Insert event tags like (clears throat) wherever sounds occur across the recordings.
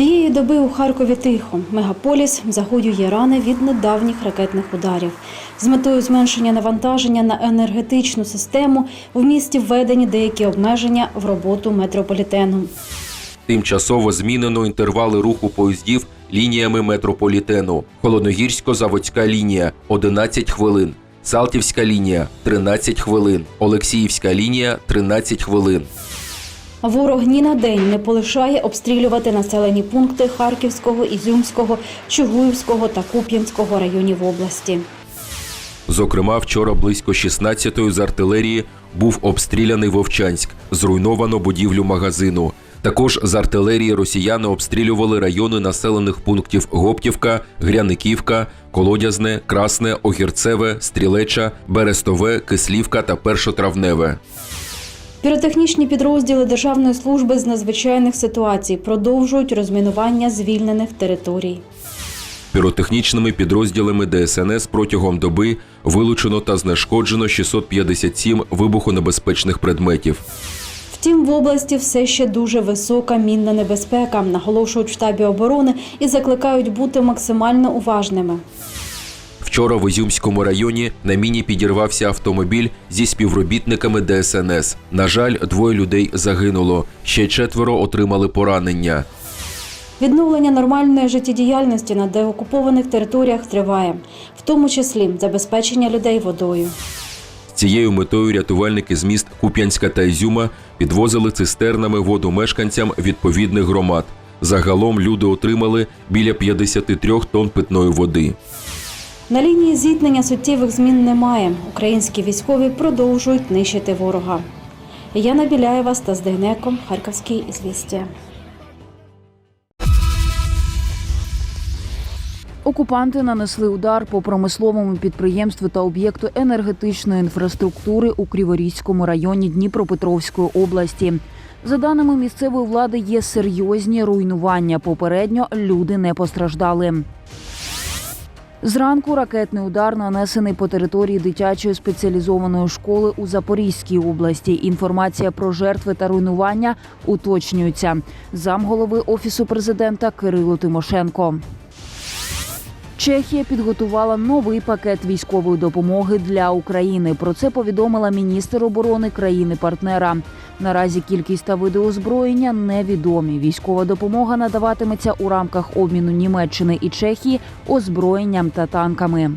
Цієї доби у Харкові тихо. Мегаполіс загоює рани від недавніх ракетних ударів. З метою зменшення навантаження на енергетичну систему в місті введені деякі обмеження в роботу метрополітену. Тимчасово змінено інтервали руху поїздів лініями метрополітену. Холодногірсько-заводська лінія 11 хвилин. Салтівська лінія 13 хвилин. Олексіївська лінія 13 хвилин. Ворог ні на день не полишає обстрілювати населені пункти Харківського, Ізюмського, Чугуївського та Куп'янського районів області. Зокрема, вчора близько 16-ї з артилерії був обстріляний Вовчанськ. Зруйновано будівлю магазину. Також з артилерії росіяни обстрілювали райони населених пунктів Гоптівка, Гряниківка, Колодязне, Красне, Огірцеве, Стрілеча, Берестове, Кислівка та Першотравневе. Піротехнічні підрозділи Державної служби з надзвичайних ситуацій продовжують розмінування звільнених територій. Піротехнічними підрозділами ДСНС протягом доби вилучено та знешкоджено 657 вибухонебезпечних предметів. Втім, в області все ще дуже висока мінна небезпека, наголошують в штабі оборони і закликають бути максимально уважними. Вчора в Ізюмському районі на міні підірвався автомобіль зі співробітниками ДСНС. На жаль, двоє людей загинуло. Ще четверо отримали поранення. Відновлення нормальної життєдіяльності на деокупованих територіях триває, в тому числі забезпечення людей водою. Цією метою рятувальники з міст Куп'янська та Ізюма підвозили цистернами воду мешканцям відповідних громад. Загалом люди отримали біля 53 тонн питної води. На лінії зіткнення суттєвих змін немає. Українські військові продовжують нищити ворога. Яна Біляєва, Стас Дейнеко, Харківський ізвістія. Окупанти нанесли удар по промисловому підприємству та об'єкту енергетичної інфраструктури у Криворізькому районі Дніпропетровської області. За даними місцевої влади, є серйозні руйнування. Попередньо люди не постраждали. Зранку ракетний удар нанесений по території дитячої спеціалізованої школи у Запорізькій області. Інформація про жертви та руйнування уточнюється. Замголови офісу президента Кирило Тимошенко. Чехія підготувала новий пакет військової допомоги для України. Про це повідомила міністр оборони країни-партнера. Наразі кількість та види озброєння невідомі. Військова допомога надаватиметься у рамках обміну Німеччини і Чехії озброєнням та танками.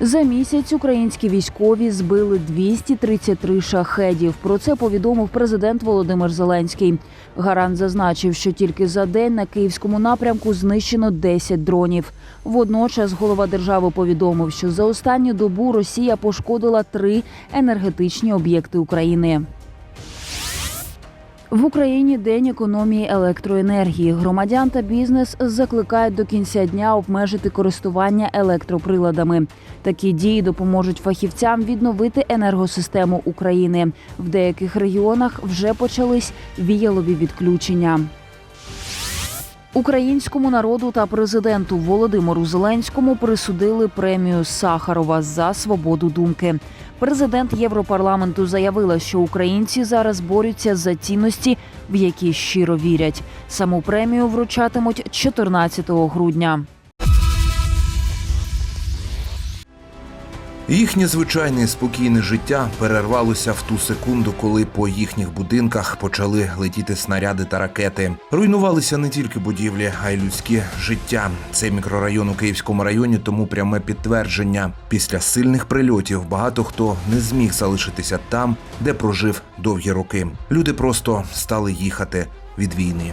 За місяць українські військові збили 233 шахедів. Про це повідомив президент Володимир Зеленський. Гарант зазначив, що тільки за день на київському напрямку знищено 10 дронів. Водночас голова держави повідомив, що за останню добу Росія пошкодила три енергетичні об'єкти України. В Україні день економії електроенергії. Громадян та бізнес закликають до кінця дня обмежити користування електроприладами. Такі дії допоможуть фахівцям відновити енергосистему України. В деяких регіонах вже почались віялові відключення. Українському народу та президенту Володимиру Зеленському присудили премію Сахарова за свободу думки. Президент Європарламенту заявила, що українці зараз борються за цінності, в які щиро вірять. Саму премію вручатимуть 14 грудня. Їхнє звичайне спокійне життя перервалося в ту секунду, коли по їхніх будинках почали летіти снаряди та ракети. Руйнувалися не тільки будівлі, а й людське життя. Цей мікрорайон у Київському районі тому пряме підтвердження. Після сильних прильотів багато хто не зміг залишитися там, де прожив довгі роки. Люди просто стали їхати від війни.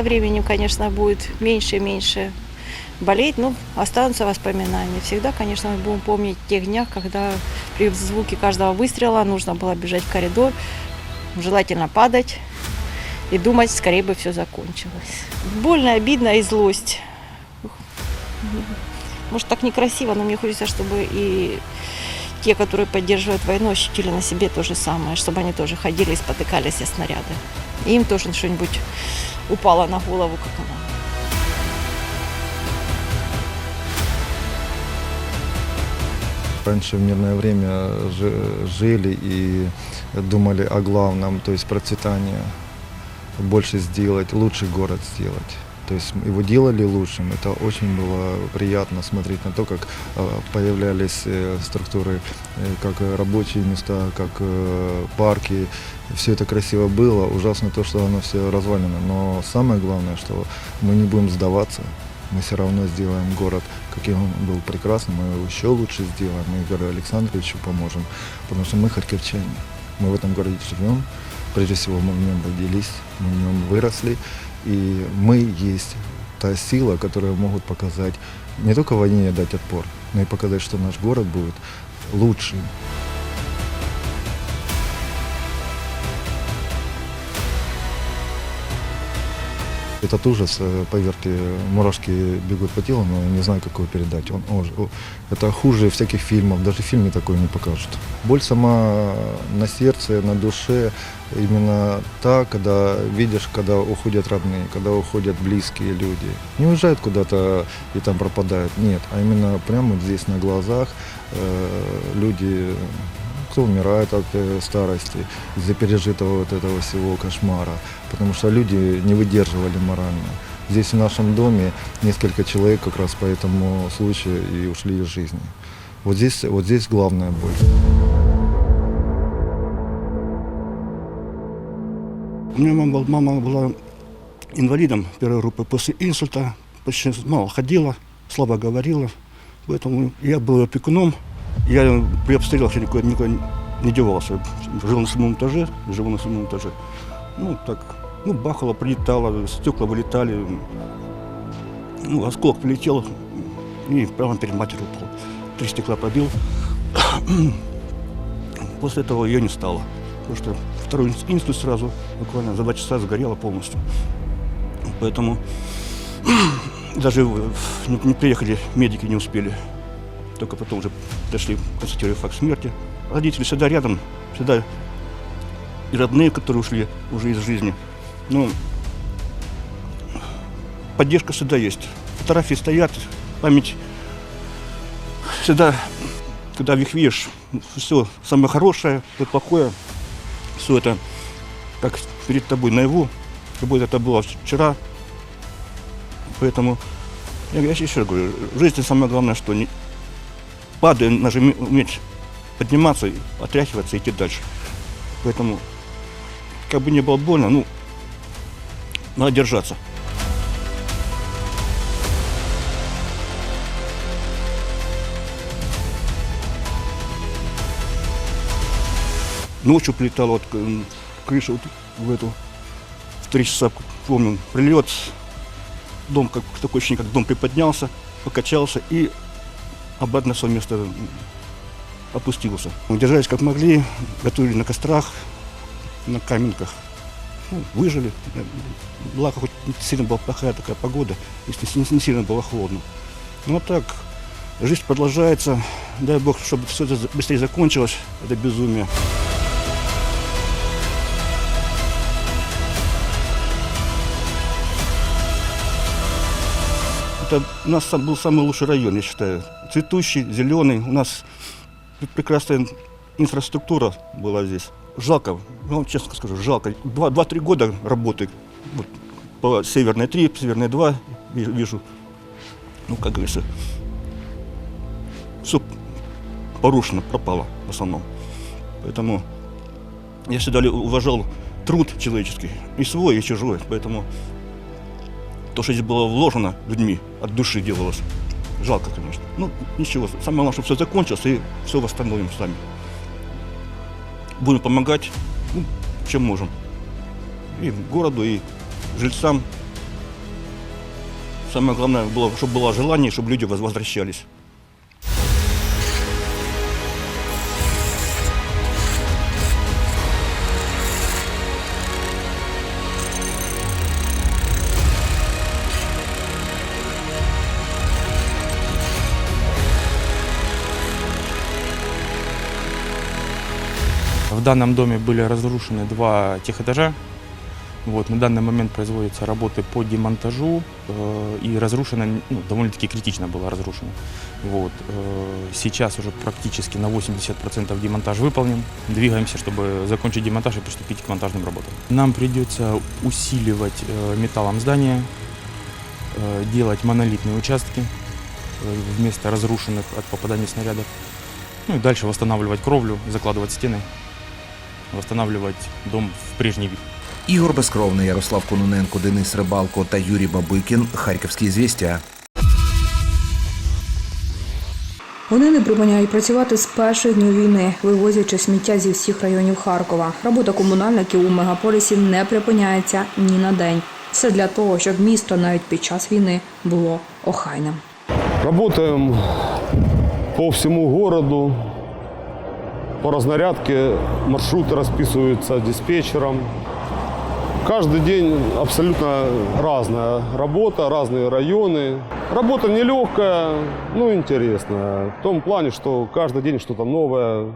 Со временем, конечно, будет меньше и меньше болеть, но останутся воспоминания. Всегда, конечно, мы будем помнить тех днях, когда при звуке каждого выстрела нужно было бежать в коридор, желательно падать и думать, скорее бы все закончилось. Больно, обидно и злость. Может, так некрасиво, но мне хочется, чтобы и те, которые поддерживают войну, ощутили на себе то же самое, чтобы они тоже ходили и спотыкались о снаряды. И им тоже что-нибудь упало на голову, как она. Раньше в мирное время жи- жили и думали о главном, то есть процветание, больше сделать, лучший город сделать. То есть его делали лучшим. Это очень было приятно смотреть на то, как э, появлялись э, структуры, э, как рабочие места, как э, парки. Все это красиво было. Ужасно то, что оно все развалено. Но самое главное, что мы не будем сдаваться. Мы все равно сделаем город, каким он был прекрасным, мы его еще лучше сделаем. Мы Игорю Александровичу поможем, потому что мы харьковчане. Мы в этом городе живем. Прежде всего, мы в нем родились, мы в нем выросли. И мы есть та сила, которая могут показать, не только войне дать отпор, но и показать, что наш город будет лучшим. Этот ужас, э, поверьте, мурашки бегут по телу, но не знаю, как его передать. Он, он же- о, это хуже всяких фильмов, даже в фильме такое не покажут. Боль сама на сердце, на душе, именно та, когда видишь, когда уходят родные, когда уходят близкие люди. Не уезжают куда-то и там пропадают, нет, а именно прямо вот здесь на глазах э, люди кто умирает от э, старости из-за пережитого вот этого всего кошмара, потому что люди не выдерживали морально. Здесь в нашем доме несколько человек как раз по этому случаю и ушли из жизни. Вот здесь, вот здесь главная боль. У меня мама, мама была инвалидом первой группы после инсульта, почти мало ходила, слабо говорила. Поэтому я был опекуном. Я при обстрелах я никуда, никуда не девался. Жил на седьмом этаже, живу на седьмом этаже. Ну, так, ну, бахало, прилетало, стекла вылетали. Ну, осколок прилетел и прямо перед матерью упал. Три стекла пробил. (clears throat) После этого ее не стало. Потому что второй инс- инсульт сразу, буквально за два часа сгорела полностью. Поэтому (clears throat) даже не приехали, медики не успели. Только потом уже дошли, констатировали факт смерти. Родители всегда рядом, всегда и родные, которые ушли уже из жизни. Ну, поддержка всегда есть. Фотографии стоят, память всегда, когда их видишь, все самое хорошее, и плохое, все это как перед тобой наяву, как будто это было вчера. Поэтому я, я еще говорю, в жизни самое главное, что не падая, надо уме- уметь подниматься, отряхиваться и идти дальше. Поэтому, как бы не было больно, ну, надо держаться. Ночью прилетала вот крыша вот в эту, в три часа, помню, прилет, дом, как такое ощущение, как дом приподнялся, покачался и обратно на свое место опустился. Держались как могли, готовили на кострах, на каменках. Ну, выжили. Благо, хоть не сильно была плохая такая погода, если не сильно было холодно. Ну а так, жизнь продолжается. Дай Бог, чтобы все это быстрее закончилось, это безумие. Это у нас был самый лучший район, я считаю. Цветущий, зеленый. У нас пр- прекрасная инфраструктура была здесь. Жалко, вам честно скажу, жалко. Два- Два-три года работы вот, по Северной 3, Северной 2 ви- вижу. Ну, как говорится, все порушено, пропало в основном. Поэтому я всегда уважал труд человеческий, и свой, и чужой. Поэтому то, что здесь было вложено людьми, от души делалось. Жалко, конечно. Ну, ничего. Самое главное, чтобы все закончилось, и все восстановим сами. Будем помогать, ну, чем можем. И городу, и жильцам. Самое главное, было, чтобы было желание, чтобы люди воз- возвращались. В данном доме были разрушены два техэтажа. Вот, на данный момент производятся работы по демонтажу э, и разрушено, ну, довольно-таки критично было разрушено. Вот, э, сейчас уже практически на 80% демонтаж выполнен. Двигаемся, чтобы закончить демонтаж и приступить к монтажным работам. Нам придется усиливать э, металлом здания, э, делать монолитные участки э, вместо разрушенных от попадания снарядов. Ну и дальше восстанавливать кровлю, закладывать стены, восстанавливать дом в прежний вид. Ігор Безкровний, Ярослав Кононенко, Денис Рибалко та Юрій Бабикін. Харківські звістя. Вони не припиняють працювати з перших днів війни, вивозячи сміття зі всіх районів Харкова. Робота комунальників у мегаполісі не припиняється ні на день. Все для того, щоб місто навіть під час війни було охайним. Работаем по всему городу. По разнарядке маршруты расписываются диспетчером. Каждый день абсолютно разная работа, разные районы. Работа нелегкая, но интересная. В том плане, что каждый день что-то новое.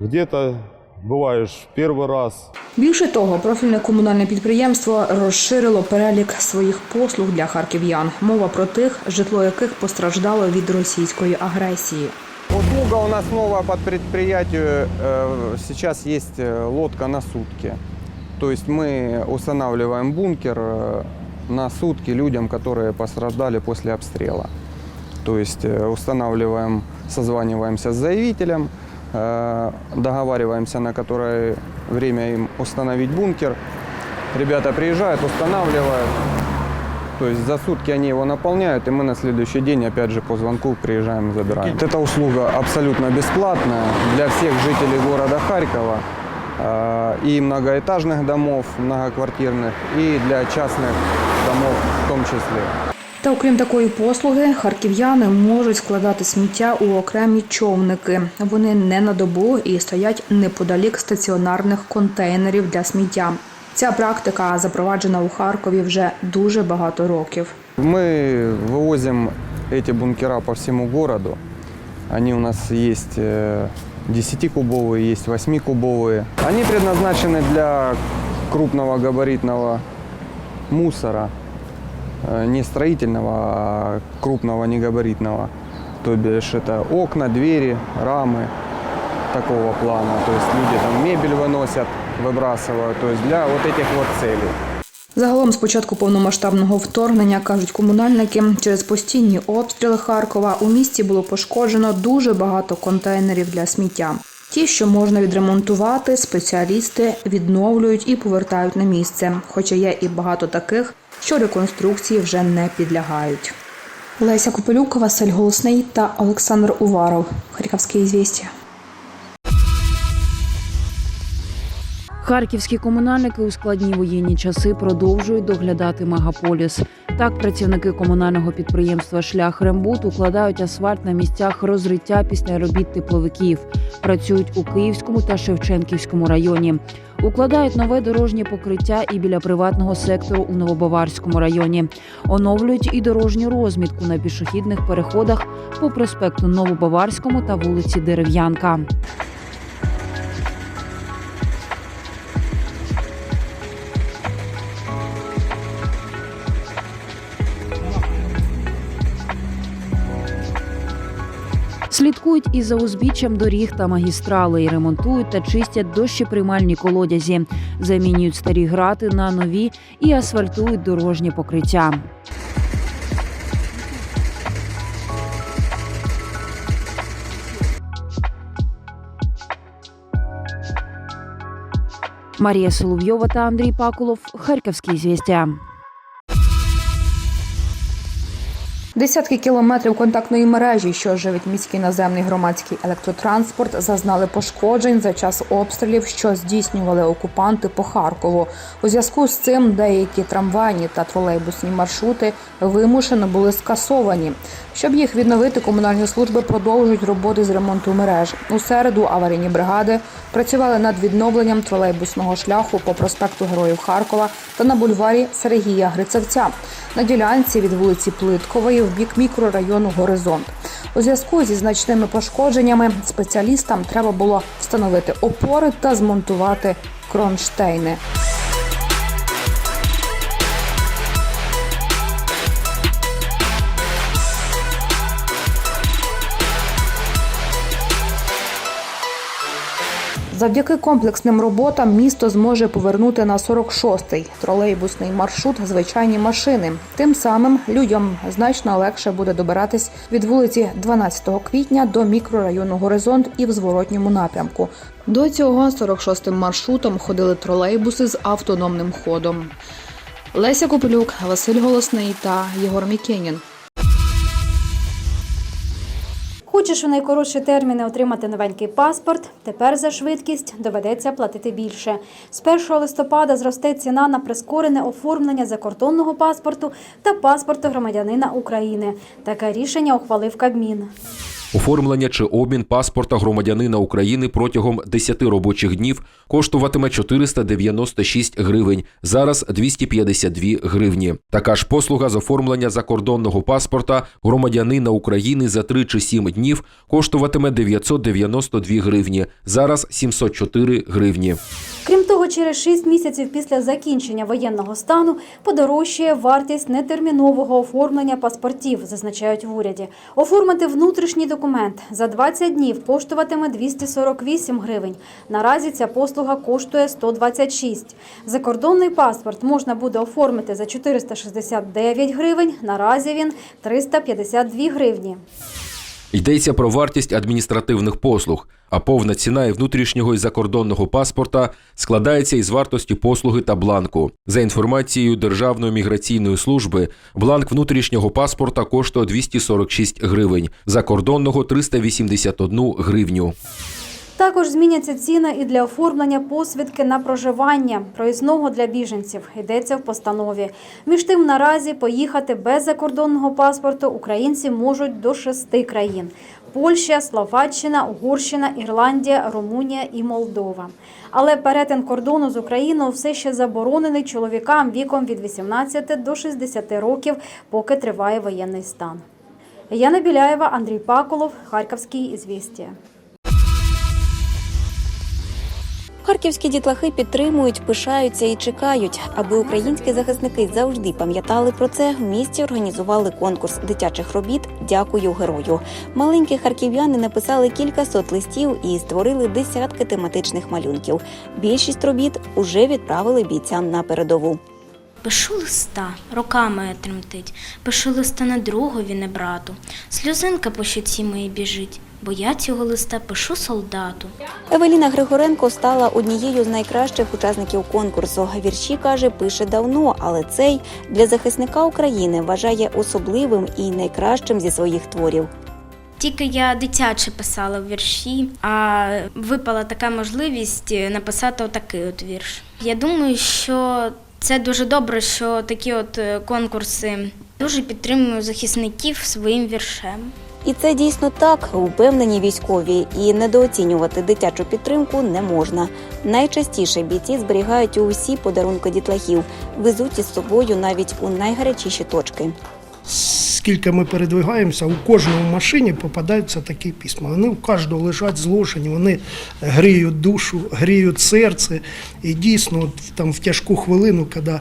Где-то бываешь первый раз, Більше того, профільне комунальне підприємство розширило перелік своїх послуг для харків'ян. Мова про тих, житло яких постраждало від російської агресії. Услуга у нас новая под предприятию. Э, Сейчас есть э, лодка на сутки. То есть мы устанавливаем бункер э, на сутки людям, которые пострадали после обстрела. То есть устанавливаем, созваниваемся с заявителем, договариваемся, на которое время им установить бункер. Ребята приезжают, устанавливают. То есть за сутки они его наполняют, и мы на следующий день, опять же, по звонку приезжаем и забираем. Эта услуга абсолютно бесплатная для всех жителей города Харькова э, и многоэтажных домов, многоквартирных, и для частных домов в том числе. Та окрім такої послуги, харків'яни можуть складати сміття у окремі човники. Вони не на добу і стоять неподалік стаціонарних контейнерів для сміття. Ця практика запроваджена у Харкові вже дуже багато років. Мы вывозим эти бункера по всему городу. Они у нас есть э, 10-кубовые, есть 8-кубовые. Они предназначены для крупного габаритного мусора, э, не строительного, а крупного негабаритного. То бишь это окна, двери, рамы такого плана. То есть люди там мебель выносят, выбрасывают. То есть для вот этих вот целей. Загалом, з початку повномасштабного вторгнення, кажуть комунальники, через постійні обстріли Харкова у місті було пошкоджено дуже багато контейнерів для сміття. Ті, що можна відремонтувати, спеціалісти відновлюють і повертають на місце. Хоча є і багато таких, що реконструкції вже не підлягають. Леся Копелюк, Василь Голосний та Олександр Уваров. Харківське звістя. Харківські комунальники у складні воєнні часи продовжують доглядати мегаполіс. Так, працівники комунального підприємства Шлях Рембут укладають асфальт на місцях розриття після робіт тепловиків. Працюють у Київському та Шевченківському районі. Укладають нове дорожнє покриття і біля приватного сектору у Новобаварському районі. Оновлюють і дорожню розмітку на пішохідних переходах по проспекту Новобаварському та вулиці Дерев'янка. Слідкують і за узбіччям доріг та магістралей, ремонтують та чистять дощеприймальні колодязі, замінюють старі грати на нові і асфальтують дорожнє покриття. Марія Соловйова та Андрій Пакулов. Харківські звістя. Десятки кілометрів контактної мережі, що живить міський наземний громадський електротранспорт, зазнали пошкоджень за час обстрілів, що здійснювали окупанти по Харкову. У зв'язку з цим деякі трамвайні та тролейбусні маршрути вимушено були скасовані. Щоб їх відновити, комунальні служби продовжують роботи з ремонту мереж. У середу аварійні бригади працювали над відновленням тролейбусного шляху по проспекту Героїв Харкова та на бульварі Сергія Грицевця. На ділянці від вулиці Плиткової в бік мікрорайону Горизонт. У зв'язку зі значними пошкодженнями спеціалістам треба було встановити опори та змонтувати кронштейни. Завдяки комплексним роботам місто зможе повернути на 46-й тролейбусний маршрут звичайні машини. Тим самим людям значно легше буде добиратись від вулиці 12 квітня до мікрорайону Горизонт і в зворотньому напрямку. До цього 46-м маршрутом ходили тролейбуси з автономним ходом. Леся Копилюк, Василь Голосний та Єгор Мікенін. Хочеш у найкоротші терміни отримати новенький паспорт? Тепер за швидкість доведеться платити більше. З 1 листопада зросте ціна на прискорене оформлення закордонного паспорту та паспорту громадянина України. Таке рішення ухвалив Кабмін. Оформлення чи обмін паспорта громадянина України протягом 10 робочих днів коштуватиме 496 гривень, зараз 252 гривні. Така ж послуга з оформлення закордонного паспорта громадянина України за 3 чи 7 днів коштуватиме 992 гривні, зараз 704 гривні. Крім того, через 6 місяців після закінчення воєнного стану подорожчає вартість нетермінового оформлення паспортів, зазначають в уряді. Оформити внутрішній документ за 20 днів коштуватиме 248 гривень. Наразі ця послуга коштує 126. Закордонний паспорт можна буде оформити за 469 гривень. Наразі він 352 гривні. Йдеться про вартість адміністративних послуг, а повна ціна і внутрішнього і закордонного паспорта складається із вартості послуги та бланку. За інформацією Державної міграційної служби, бланк внутрішнього паспорта коштує 246 гривень, закордонного 381 гривню. Також зміняться ціни і для оформлення посвідки на проживання проїзного для біженців. Йдеться в постанові. Між тим, наразі поїхати без закордонного паспорту українці можуть до шести країн: Польща, Словаччина, Угорщина, Ірландія, Румунія і Молдова. Але перетин кордону з Україною все ще заборонений чоловікам віком від 18 до 60 років, поки триває воєнний стан. Яна Біляєва, Андрій Паколов, Харківський ізвістія. Харківські дітлахи підтримують, пишаються і чекають. Аби українські захисники завжди пам'ятали про це. В місті організували конкурс дитячих робіт Дякую герою. Маленькі харків'яни написали кілька сот листів і створили десятки тематичних малюнків. Більшість робіт уже відправили бійцям на передову. Пишу листа, роками тремтить, пишу листа не другові, не брату. Сльозинка по щоці моїй біжить, бо я цього листа пишу солдату. Евеліна Григоренко стала однією з найкращих учасників конкурсу. Вірші каже, пише давно, але цей для захисника України вважає особливим і найкращим зі своїх творів. Тільки я дитяче писала вірші, а випала така можливість написати отакий от вірш. Я думаю, що це дуже добре, що такі от е, конкурси дуже підтримують захисників своїм віршем. І це дійсно так, упевнені військові, і недооцінювати дитячу підтримку не можна. Найчастіше бійці зберігають усі подарунки дітлахів, везуть із собою навіть у найгарячіші точки. Скільки ми передвигаємося, у кожному машині попадаються такі письма. Вони у кожного лежать зложені, вони гріють душу, гріють серце. І дійсно, от, там в тяжку хвилину, коли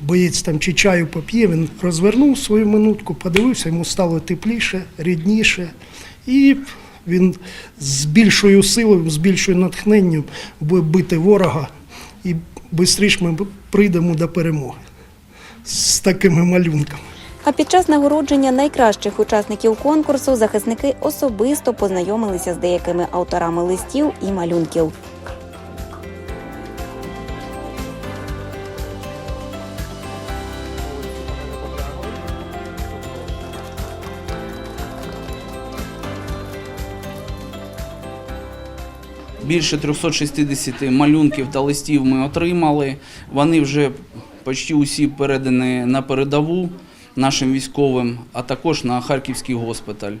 боєць там чи чаю поп'є, він розвернув свою минутку, подивився, йому стало тепліше, рідніше. І він з більшою силою, з більшою натхненням буде бити ворога, і швидше ми прийдемо до перемоги з такими малюнками. А під час нагородження найкращих учасників конкурсу захисники особисто познайомилися з деякими авторами листів і малюнків. Більше 360 малюнків та листів ми отримали. Вони вже почти усі передані на передову нашим військовим, а також на Харківський госпіталь.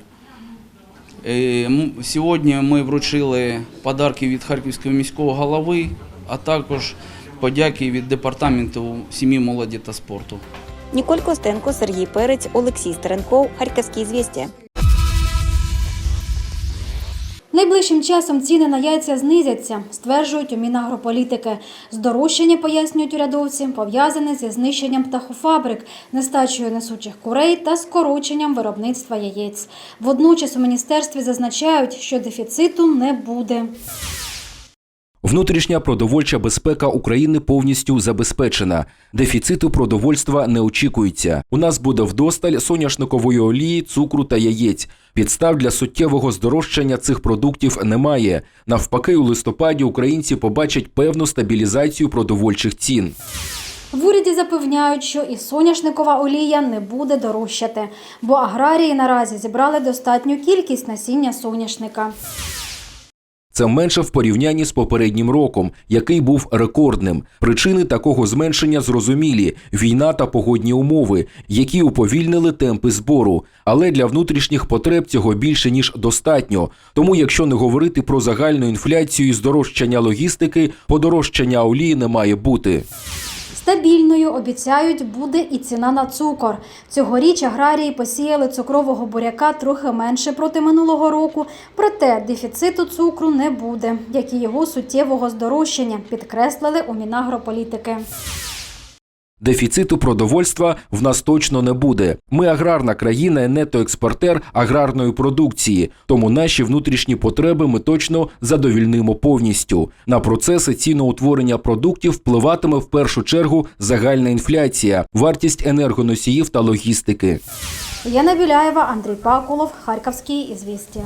Е, Сьогодні ми вручили подарки від Харківського міського голови, а також подяки від департаменту сім'ї, молоді та спорту. Ніколь Костенко, Сергій Перець, Олексій Стеренков, Харківські звістя. Найближчим часом ціни на яйця знизяться, стверджують у Мінагрополітики. Здорожчання, пояснюють урядовці, пов'язане зі знищенням птахофабрик, нестачею несучих курей та скороченням виробництва яєць. Водночас у міністерстві зазначають, що дефіциту не буде. Внутрішня продовольча безпека України повністю забезпечена. Дефіциту продовольства не очікується. У нас буде вдосталь соняшникової олії, цукру та яєць. Підстав для суттєвого здорожчання цих продуктів немає. Навпаки, у листопаді українці побачать певну стабілізацію продовольчих цін. В уряді запевняють, що і соняшникова олія не буде дорожчати, бо аграрії наразі зібрали достатню кількість насіння соняшника. Це менше в порівнянні з попереднім роком, який був рекордним. Причини такого зменшення зрозумілі: війна та погодні умови, які уповільнили темпи збору. Але для внутрішніх потреб цього більше ніж достатньо. Тому, якщо не говорити про загальну інфляцію і здорожчання логістики, подорожчання олії не має бути. Стабільною обіцяють буде і ціна на цукор. Цьогоріч аграрії посіяли цукрового буряка трохи менше проти минулого року. Проте дефіциту цукру не буде, як і його суттєвого здорожчання, підкреслили у Мінагрополітики. Дефіциту продовольства в нас точно не буде. Ми аграрна країна, нетоекспортер аграрної продукції, тому наші внутрішні потреби ми точно задовільнимо повністю. На процеси ціноутворення продуктів впливатиме в першу чергу загальна інфляція, вартість енергоносіїв та логістики. Яна Біляєва, Андрій Пакулов, Харківські ізвістія.